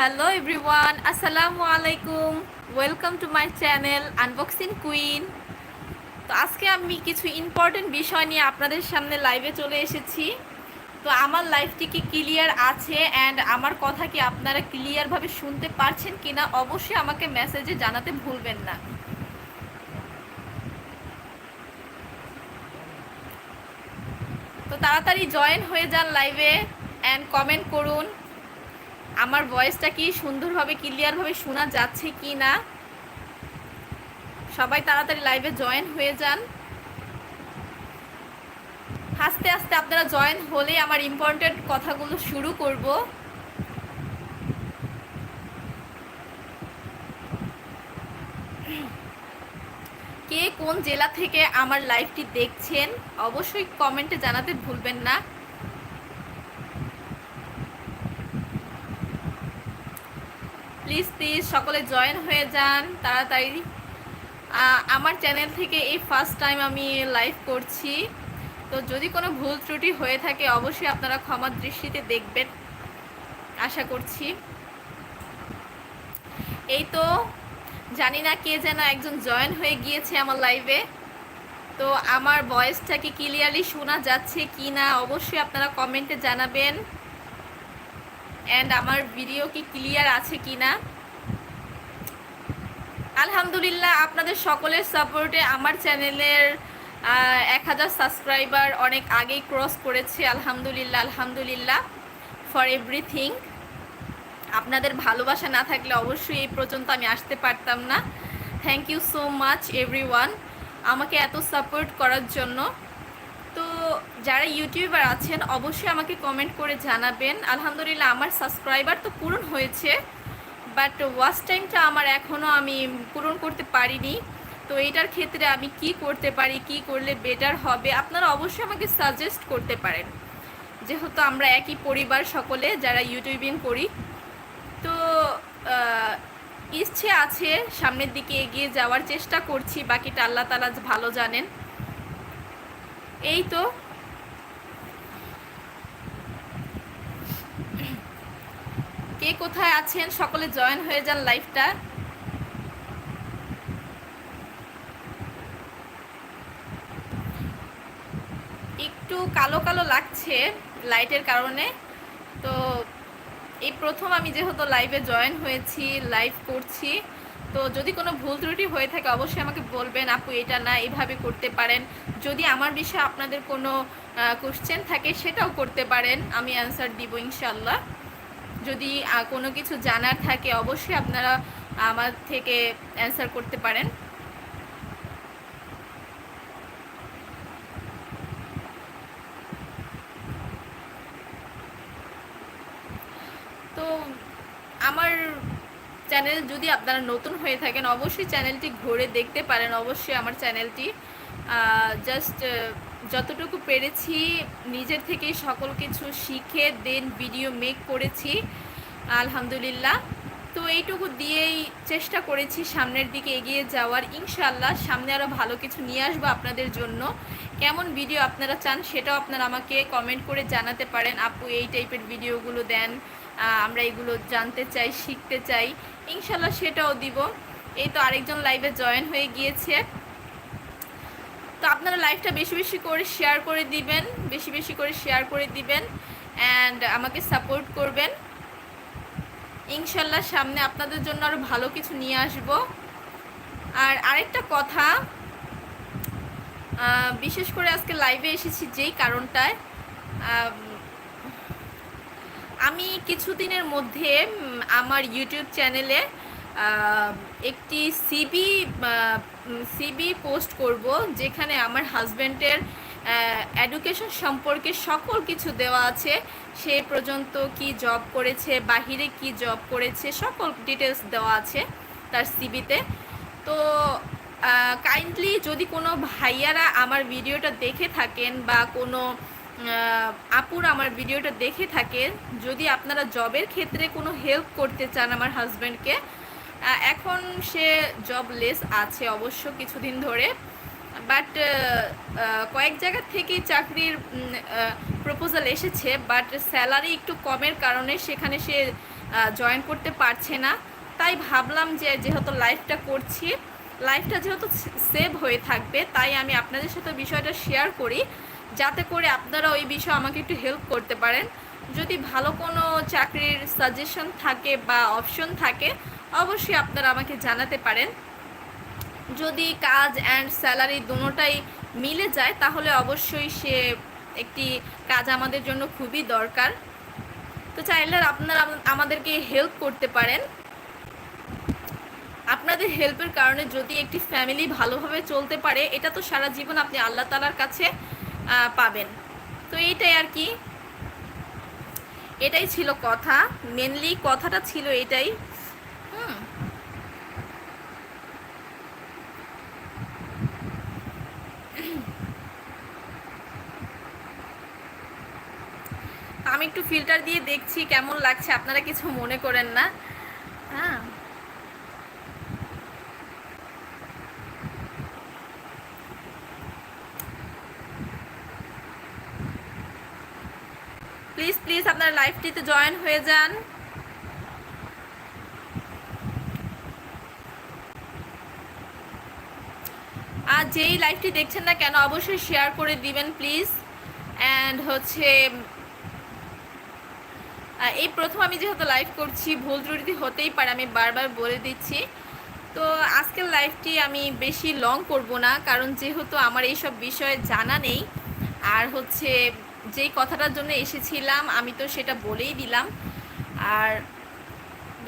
Hello everyone আসসালামু আলাইকুম welcome to my channel unboxing queen তো আজকে আমি কিছু ইম্পর্টেন্ট বিষয় নিয়ে আপনাদের সামনে লাইভে চলে এসেছি। তো আমার লাইফটি কি ক্লিয়ার আছে অ্যান্ড আমার কথা কি আপনারা ক্লিয়ারভাবে শুনতে পারছেন কিনা অবশ্যই আমাকে মেসেজে জানাতে ভুলবেন না। তো তাড়াতাড়ি জয়েন হয়ে যান লাইভে অ্যান্ড কমেন্ট করুন। আমার ভয়েসটা কি সুন্দরভাবে ক্লিয়ারভাবে শোনা যাচ্ছে কি না? সবাই তাড়াতাড়ি লাইভে জয়েন হয়ে যান। আস্তে আস্তে আপনারা জয়েন হলে আমার ইম্পর্টেন্ট কথাগুলো শুরু করব। কে কোন জেলা থেকে আমার লাইভটি দেখছেন, অবশ্যই কমেন্টে জানাতে ভুলবেন না। প্লিজ প্লিজ সকলে জয়েন হয়ে যান তাড়াতাড়ি। আমার চ্যানেল থেকে এই ফার্স্ট টাইম আমি লাইভ করছি। তো যদি কোনো ভুল ত্রুটি হয়ে থাকে, অবশ্যই আপনারা ক্ষমার দৃষ্টিতে দেখবেন, আশা করছি। এই তো, জানি না কে যেন একজন জয়েন হয়ে গিয়েছে আমার লাইভে তো আমার ভয়েসটা কি ক্লিয়ারলি শোনা যাচ্ছে কি না অবশ্যই আপনারা কমেন্টে জানাবেন। অ্যান্ড আমার ভিডিও কি ক্লিয়ার আছে কি না আলহামদুলিল্লাহ, আপনাদের সকলের সাপোর্টে আমার চ্যানেলের এক হাজার সাবস্ক্রাইবার অনেক আগেই ক্রস করেছে। আলহামদুলিল্লাহ আলহামদুলিল্লাহ ফর এভরিথিং আপনাদের ভালোবাসা না থাকলে অবশ্যই এই পর্যন্ত আমি আসতে পারতাম না। Thank you so much every আমাকে এত সাপোর্ট করার জন্য। তো যারা ইউটিউবার আছেন, অবশ্যই আমাকে কমেন্ট করে জানাবেন। আলহামদুলিল্লাহ, আমার সাবস্ক্রাইবার তো পূরণ হয়েছে বাট ওয়াচ টাইমটা আমার এখনও আমি পূরণ করতে পারিনি। তো এইটার ক্ষেত্রে আমি কি করতে পারি, কি করলে বেটার হবে, আপনারা অবশ্যই আমাকে সাজেস্ট করতে পারেন। যেহেতু আমরা একই পরিবার সকলে যারা ইউটিউবিং করি। তো ইচ্ছে আছে সামনের দিকে এগিয়ে যাওয়ার চেষ্টা করছি, বাকিটা আল্লাহ তালা ভালো জানেন। এই তো। কে কোথায় আছেন? সকলে জয়েন হয়ে যান লাইফটা। একটু কালো কালো লাগছে লাইটের কারণে। তো এই প্রথম আমি যেহেতু লাইভে জয়েন হয়েছি লাইভ করছি। তো যদি কোনো ভুল ত্রুটি হয়ে থাকে, অবশ্যই আমাকে বলবেন, আপু, এটা না, এভাবে করতে পারেন। যদি আমার বিষয়ে আপনাদের কোনো কোশ্চেন থাকে, সেটাও করতে পারেন। আমি অ্যান্সার দিব ইনশাল্লাহ যদি কোনো কিছু জানার থাকে, অবশ্যই আপনারা আমার থেকে অ্যান্সার করতে পারেন তো আমার চ্যানেল যদি আপনারা নতুন হয়ে থাকেন, অবশ্যই চ্যানেলটি ঘুরে দেখতে পারেন। অবশ্যই আমার চ্যানেলটি জাস্ট যতটুকু পেরেছি, নিজের থেকেই সকল কিছু শিখে দেন ভিডিও মেক করেছি। আলহামদুলিল্লাহ। তো এইটুকু দিয়েই চেষ্টা করেছি সামনের দিকে এগিয়ে যাওয়ার। ইনশাল্লাহ সামনে আরও ভালো কিছু নিয়ে আসব আপনাদের জন্য। কেমন ভিডিও আপনারা চান সেটাও আপনারা আমাকে কমেন্ট করে জানাতে পারেন। আপু, এই টাইপের ভিডিওগুলো দেন। আমরা এগুলো জানতে চাই, শিখতে চাই। ইনশাল্লাহ সেটাও দিব। এই তো আরেকজন লাইভে জয়েন হয়ে গিয়েছে। তো আপনারা লাইভটা বেশি বেশি করে শেয়ার করে দিবেন, বেশি বেশি করে শেয়ার করে দিবেন অ্যান্ড আমাকে সাপোর্ট করবেন। ইনশাল্লাহ সামনে আপনাদের জন্য আরও ভালো কিছু নিয়ে আসব। আর আরেকটা কথা বিশেষ করে আজকে লাইভে এসেছি যেই কারণটায় আমি কিছুদিনের মধ্যে আমার ইউটিউব চ্যানেলে একটি সিবি সিবি পোস্ট করব, যেখানে আমার হাজব্যান্ডের এডুকেশন সম্পর্কে সকল কিছু দেওয়া আছে। সে পর্যন্ত কি জব করেছে, বাহিরে কি জব করেছে, সকল ডিটেলস দেওয়া আছে তার সিবিতে তো। কাইন্ডলি যদি কোনো ভাইয়ারা আমার ভিডিওটা দেখে থাকেন বা কোনো আপুর আমার ভিডিওটা দেখে থাকেন। যদি আপনারা জবের ক্ষেত্রে কোনো হেল্প করতে চান আমার হাজব্যান্ডকে এখন সে জবলেস আছে অবশ্য কিছুদিন ধরে বাট কয়েক জায়গা থেকেই চাকরির প্রপোজাল এসেছে বাট স্যালারি একটু কমের কারণে সেখানে সে জয়েন করতে পারছে না। তাই ভাবলাম যে যেহেতু লাইফটা করছি লাইফটা যেহেতু সেভ হয়ে থাকবে, তাই আমি আপনাদের সাথে বিষয়টা শেয়ার করি। যাতে করে আপনারা ওই বিষয়ে আমাকে একটু হেল্প করতে পারেন। যদি ভালো কোনো চাকরির সাজেশন থাকে বা অপশন থাকে, অবশ্যই আপনারা আমাকে জানাতে পারেন। যদি কাজ অ্যান্ড স্যালারি দুটোটাই মিলে যায়, তাহলে অবশ্যই সে একটি কাজ আমাদের জন্য খুবই দরকার। তো চাইলে আপনারা আমাদেরকে হেল্প করতে পারেন। আপনাদের হেল্পের কারণে যদি একটি ফ্যামিলি ভালোভাবে চলতে পারে, এটা তো সারা জীবন আপনি আল্লাহ তালার কাছে পাবেন। তো এইটাই আর কি। এটাই ছিল কথা। মেনলি কথাটা ছিল এটাই। হুম। আমি একটু ফিল্টার দিয়ে দেখছি কেমন লাগছে। আপনারা কিছু মনে করেন না। হ্যাঁ প্লিজ প্লিজ আপনার লাইভটিতে জয়েন হয়ে যান। আর যেই লাইভটি দেখছেন না কেন, অবশ্যই শেয়ার করে দিবেন প্লিজ অ্যান্ড হচ্ছে এই প্রথম আমি যেহেতু লাইভ করছি, ভুল ত্রুটি হতেই পারে, আমি বারবার বলে দিচ্ছি। তো আজকের লাইভটি আমি বেশি লং করব না, কারণ যেহেতু আমার এইসব বিষয়ে জানা নেই, আর হচ্ছে যেই কথাটার জন্য এসেছিলাম, আমি তো সেটা বলেই দিলাম। আর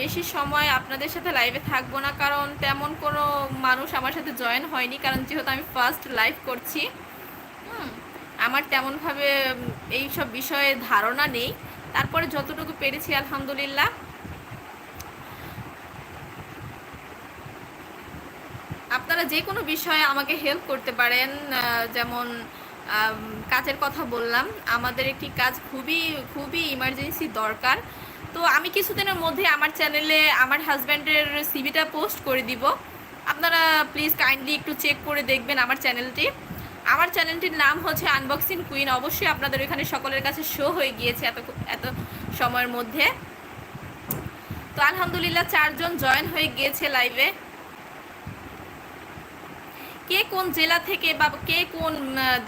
বেশি সময় আপনাদের সাথে লাইভে থাকব না, কারণ তেমন কোনো মানুষ আমার সাথে জয়েন হয়নি, কারণ যেহেতু আমি ফার্স্ট লাইভ করছি আমার তেমনভাবে এই সব বিষয়ে ধারণা নেই। তারপরে যতটুকু পেরেছি, আলহামদুলিল্লাহ। আপনারা যে কোনো বিষয়ে আমাকে হেল্প করতে পারেন যেমন কাজের কথা বললাম। আমাদের একটি কাজ খুবই খুবই ইমার্জেন্সি দরকার। তো আমি কিছুদিনের মধ্যে আমার চ্যানেলে আমার হাজব্যান্ডের সিভিটা পোস্ট করে দিব। আপনারা প্লিজ কাইন্ডলি একটু চেক করে দেখবেন আমার চ্যানেলটি আমার চ্যানেলটির নাম হচ্ছে আনবক্সিং কুইন অবশ্যই আপনাদের এখানে সকলের কাছে শো হয়ে গিয়েছে এত এত সময়ের মধ্যে। তো আলহামদুলিল্লাহ চারজন জয়েন হয়ে গিয়েছে লাইভে কে কোন জেলা থেকে বা কে কোন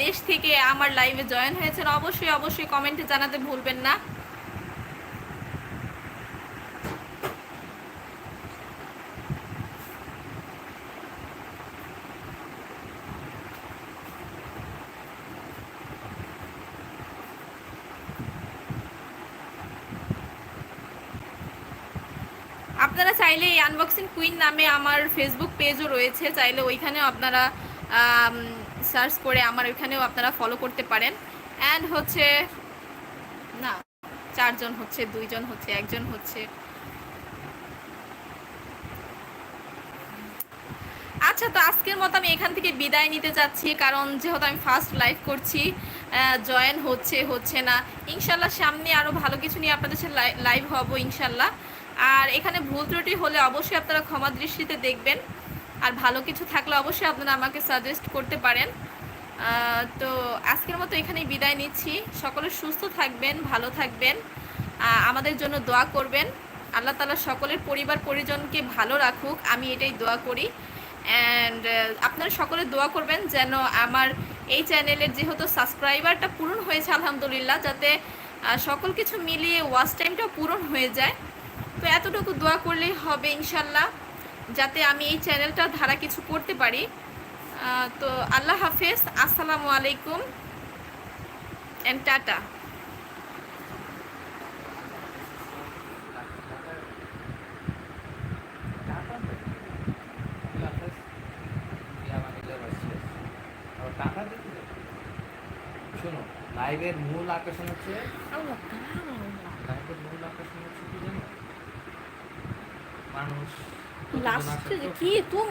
দেশ থেকে আমার লাইভে জয়েন হয়েছেন, অবশ্যই অবশ্যই কমেন্টে জানাতে ভুলবেন না। আপনারা চাইলে এই আনবক্সিং কুইন নামে আমার ফেসবুক পেজও রয়েছে, চাইলে ওইখানেও আপনারা সার্চ করে আমার ওইখানেও আপনারা ফলো করতে পারেন। অ্যান্ড হচ্ছে, না, চারজন হচ্ছে, দুইজন হচ্ছে, একজন হচ্ছে। আচ্ছা তো আজকের মতো আমি এখান থেকে বিদায় নিতে চাচ্ছি কারণ যেহেতু আমি ফার্স্ট লাইভ করছি জয়েন হচ্ছে হচ্ছে না। ইনশাল্লাহ সামনে আরও ভালো কিছু নিয়ে আপনাদের সাথে লাইভ হব, ইনশাল্লাহ। আর এখানে ভুল ত্রুটি হলে অবশ্যই আপনারা ক্ষমা দৃষ্টিতে দেখবেন। আর ভালো কিছু থাকলে অবশ্যই আপনারা আমাকে সাজেস্ট করতে পারেন। তো আজকের মতো এখানেই বিদায় নিচ্ছি। সকলে সুস্থ থাকবেন, ভালো থাকবেন। আমাদের জন্য দোয়া করবেন। আল্লাহ তালা সকলের পরিবার, পরিজনকে ভালো রাখুক। আমি এটাই দোয়া করি। অ্যান্ড আপনারা সকলে দোয়া করবেন যেন আমার এই চ্যানেলের যেহেতু সাবস্ক্রাইবারটা পূরণ হয়েছে, আলহামদুলিল্লাহ, যাতে সকল কিছু মিলিয়ে ওয়াচ টাইমটাও পূরণ হয়ে যায়। তো এতটুকু দোয়া করলেই হবে ইনশাল্লাহ যাতে আমি এই চ্যানেলটা ধারা কিছু করতে পারি। তো আল্লাহ হাফেজ আসসালামু আলাইকুম অ্যান্ড টাটা। শোনো লাইভের মূল আকর্ষণ হচ্ছে লাইভের মূল আকর্ষণ হচ্ছে মানুষ লাস্টে কি? তুমি